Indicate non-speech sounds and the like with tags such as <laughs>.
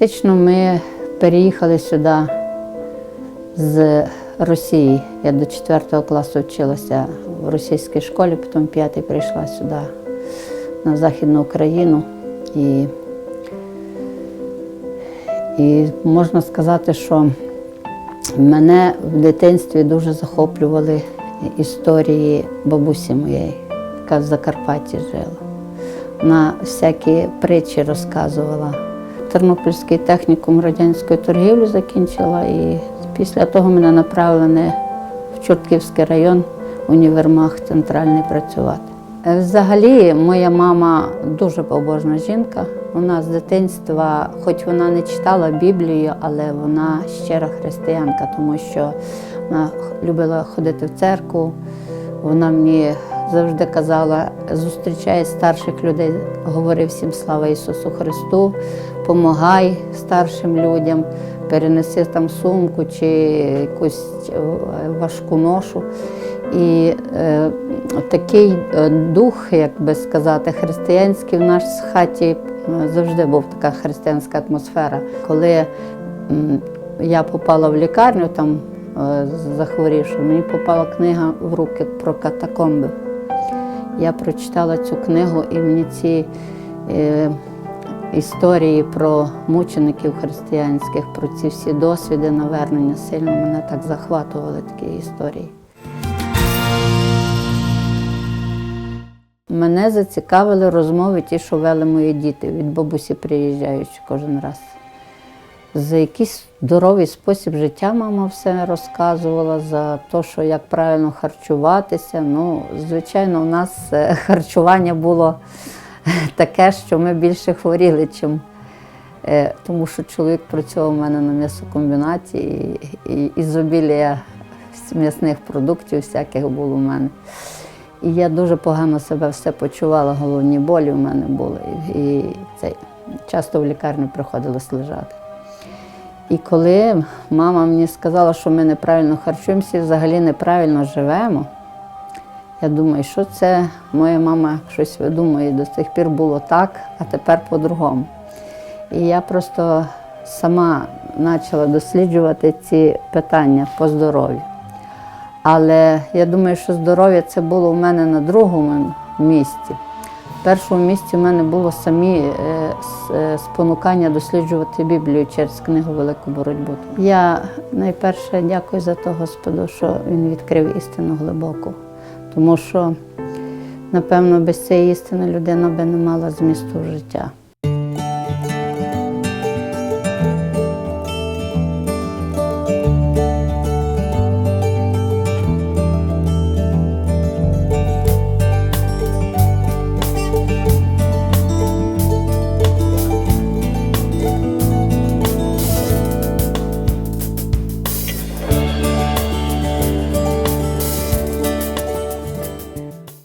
Фактично ми переїхали сюди з Росії. Я до 4 класу вчилася в російській школі, потім 5 прийшла сюди на Західну Україну. І, і можна сказати, що мене в дитинстві дуже захоплювали історії бабусі моєї, яка в Закарпатті жила. Вона всякі притчі розказувала. Тернопільський технікум радянської торгівлі закінчила, і після того мене направили в Чортківський район, універмаг центральний працювати. Е, Взагалі, моя мама дуже побожна жінка. Вона з дитинства, хоч вона не читала Біблію, але вона щира християнка, тому що вона любила ходити в церкву. Вона мені завжди казала, зустрічай старших людей, говори всім слава Ісусу Христу, помагай старшим людям, перенеси там сумку чи якусь е, важку ношу. І е, такий е, дух, як би сказати, християнський в в хаті е, завжди був така християнська атмосфера. Коли я попала в лікарню, там захворівши, мені попала книга в руки про катакомби. Я прочитала цю книгу, і мені ці е, історії про мучеників християнських, про ці всі досвіди навернення сильно мене так захватували такі історії. Мене зацікавили розмови ті, що вели мої діти, від бабусі приїжджаючи кожен раз. За якийсь здоровий спосіб життя мама все розказувала, за те, що як правильно харчуватися. Ну, звичайно, у нас е, харчування було <laughs> таке, що ми більше хворіли, чим е, тому що чоловік працював у мене на м'ясокомбінаті і, і ізобілія м'ясних продуктів всяких було у мене. І я дуже погано себе все почувала, головні болі в мене були. І, і цей, часто в лікарню приходилось лежати. І коли мама мені сказала, що ми неправильно харчуємося і взагалі неправильно живемо, я думаю, що це моя мама щось видумує, до сих пір було так, а тепер по-другому. І я просто сама почала досліджувати ці питання по здоров'ю. Але я думаю, що здоров'я це було у мене на другому місці. Першому місці в мене було самі е, е, спонукання досліджувати Біблію через книгу Велику боротьбу. Я найперше дякую за те Господу, що він відкрив істину глибоку. Тому що, напевно, без цієї істини людина би не мала змісту життя.